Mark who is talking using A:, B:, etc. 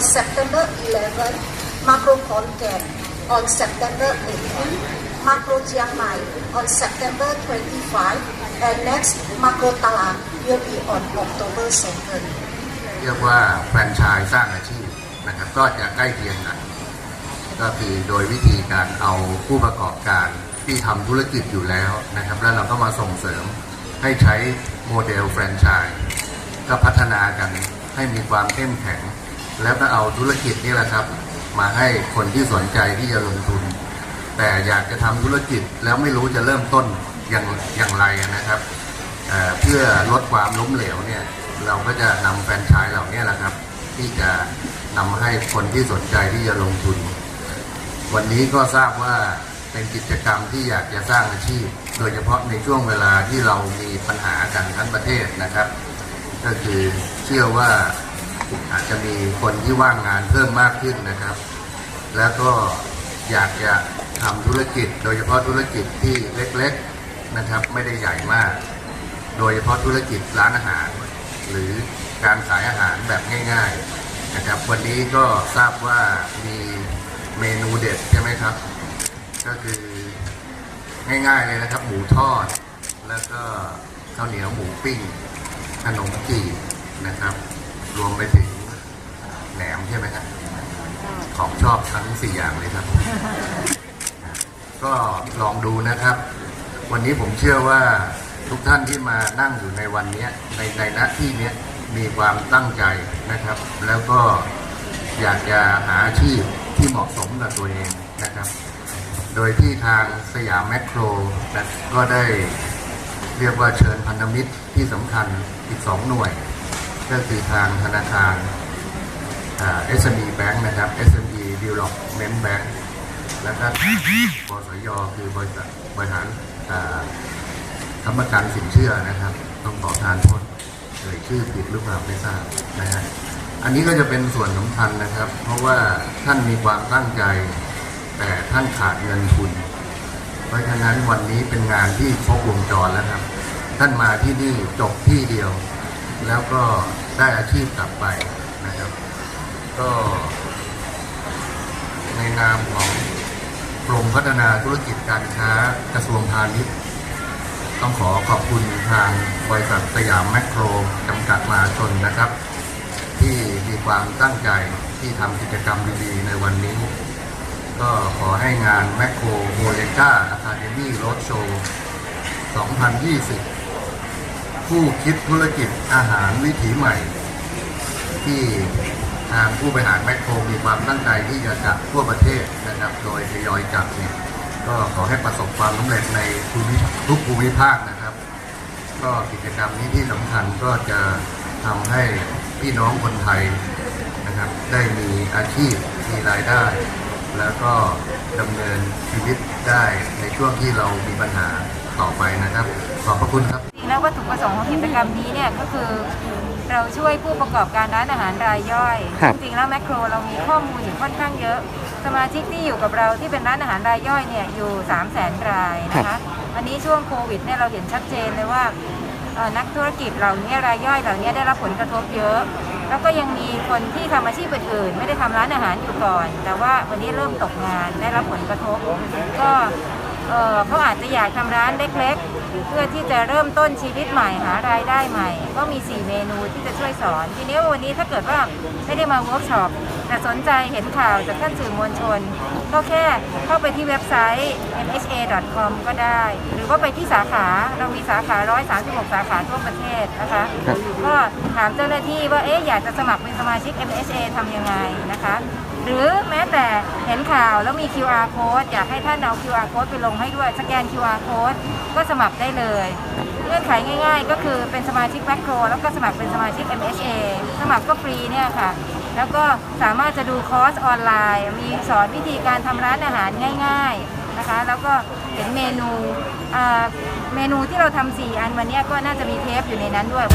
A: on September 11, Macro Konkan on September 18, Macro Chiang Mai on September 25, and next Macro Talang will be on October 2nd.
B: เรียกว่าแฟรนไชส์สร้างอาชีพนะครับก็จะใกล้เคียงกันก็คือโดยวิธีการเอาผู้ประกอบการที่ทำธุรกิจอยู่แล้วนะครับ แล้วเราก็มาส่งเสริมให้ใช้โมเดลแฟรนไชส์ก็พัฒนากันให้มีความเข้มแข็ง แล้วก็เอาธุรกิจนี่แหละครับ มาให้คนที่สนใจที่จะลงทุน แต่อยากจะทำธุรกิจแล้วไม่รู้จะเริ่มต้นอย่างอย่างไรนะครับเเพื่อลดความล้มเหลวเนี่ยเราก็จะนำแฟรนไชส์เหล่านี้แหละครับ ที่จะนำให้คนที่สนใจที่จะลงทุน วันนี้ก็ทราบว่าเป็นกิจกรรมที่อยากจะสร้างอาชีพ โดยเฉพาะในช่วงเวลาที่เรามีปัญหากันทั้งประเทศนะครับ ก็คือเชื่อว่า อาจจะมีคนที่ว่างงานเพิ่มมากขึ้นนะครับ แล้วก็อยากจะทำธุรกิจ โดยเฉพาะธุรกิจที่เล็กๆนะครับ ไม่ได้ใหญ่มาก โดยเฉพาะธุรกิจร้านอาหาร หรือการขายอาหารแบบง่ายๆนะครับ วันนี้ก็ทราบว่ามีเมนูเด็ดใช่ไหมครับ ก็คือง่ายๆเลยนะครับ หมูทอด แล้วก็ข้าวเหนียวหมูปิ้งขนมจีบนะครับ รวมไปถึงแหนมใช่ไหมครับของชอบทั้งสี่อย่างเลยครับ ก็ลองดูนะครับ วันนี้ผมเชื่อว่าทุกท่านที่มานั่งอยู่ในวันนี้ในในณที่นี้มีความตั้งใจนะครับ แล้วก็อยากจะหาอาชีพที่เหมาะสมกับตัวเองนะครับ โดยที่ทางสยามแมคโครก็ได้เรียกว่าเชิญพันธมิตรที่สำคัญอีกสองหน่วย ก็คือทางธนาคารอ่า SME Bank นะครับ SME Development Bank แล้วก็บสยคือบริษัทบริหารอ่าทำประกันสินเชื่อนะครับ ต้องขอทานโทษเอ่ยชื่อผิดหรือเปล่าไม่ทราบนะฮะอันนี้ก็จะเป็นส่วนสำคัญนะครับ เพราะว่าท่านมีความตั้งใจ แต่ท่านขาดเงินทุน เพราะฉะนั้นวันนี้เป็นงานที่ครบวงจรแล้วครับ ท่านมาที่นี่จบที่เดียว แล้วก็ได้อาชีพกลับไปนะครับ ก็ในนามของกรมพัฒนาธุรกิจการค้ากระทรวงพาณิชย์ ต้องขอขอบคุณทางบริษัทสยามแมคโครจำกัดมาชนนะครับ ที่มีความตั้งใจที่ทำกิจกรรมดีๆในวันนี้ ก็ขอให้งานแมคโครโมเลกาอะคาเดมี่โรดโชว์ 2020 ผู้คิดธุรกิจอาหารวิถีใหม่ ที่ทางผู้บริหารแมคโครมีความตั้งใจที่จะจัดทั่วประเทศนะครับ โดยทยอยจัดเนี่ยก็ขอให้ประสบความสำเร็จในภูมิทุกภูมิภาคนะครับ ก็กิจกรรมนี้ที่สำคัญก็จะทำให้พี่น้องคนไทยนะครับ ได้มีอาชีพมีรายได้ แล้วก็ดำเนินชีวิตได้ในช่วงที่เรามีปัญหาต่อไปนะครับ ขอบพระคุณครับ
C: แล้ววัตถุประสงค์ของกิจกรรมนี้เนี่ยก็คือเราช่วยผู้ประกอบการร้านอาหารรายย่อย
D: ครับ
C: จริงๆแล้วแมคโครเรามีข้อมูลอยู่ค่อนข้างเยอะ สมาชิกที่อยู่กับเราที่เป็นร้านอาหารรายย่อยเนี่ยอยู่ 3 0 0แสนรายนะคะวันนี้ช่วงโควิดเนี่ยเราเห็นชัดเจนเลยว่าเอ่อนักธุรกิจเหล่านี้รายย่อยเหล่านี้ได้รับผลกระทบเยอะ แล้วก็ยังมีคนที่ทำอาชีพอื่นๆไม่ได้ทำร้านอาหารอยู่ก่อน แต่ว่าวันนี้เริ่มตกงานได้รับผลกระทบ ก็ เอ่อเขาอาจจะอยากทำร้านเล็กๆ เพื่อที่จะเริ่มต้นชีวิตใหม่หารายได้ใหม่ ก็มี 4 เมนูที่จะช่วยสอน ทีนี้วันนี้ถ้าเกิดว่าไม่ได้มาเวิร์กช็อปแต่สนใจเห็นข่าวจากท่านสื่อมวลชน ก็แค่เข้าไปที่เว็บไซต์ mha.com ก็ได้ หรือว่าไปที่สาขาเรามีสาขา 136 สาขาทั่วประเทศนะคะ
D: ครับ
C: ก็ถามเจ้าหน้าที่ว่าเอ๊ะอยากจะสมัครเป็นสมาชิก MHA ทำยังไงนะคะห รือแม้แต่เห็นข่าวแล้วมี QR code อยากให้ท่านเอา QR code ไปลงให้ด้วยสแกน QR code ก็สมัครได้เลยเงื่อนไขง่าย ๆ ก็คือเป็นสมาชิกแมคโครแล้วก็สมัครเป็นสมาชิก MHA สมัครก็ฟรีเนี่ยค่ะ แล้วก็สามารถจะดูคอร์สออนไลน์ มีสอนวิธีการทำร้านอาหารง่าย ๆนะคะ แล้วก็เห็นเมนูอ่าเมนูที่เราทำสี่อันวันเนี้ยก็น่าจะมีเทปอยู่ในนั้นด้วย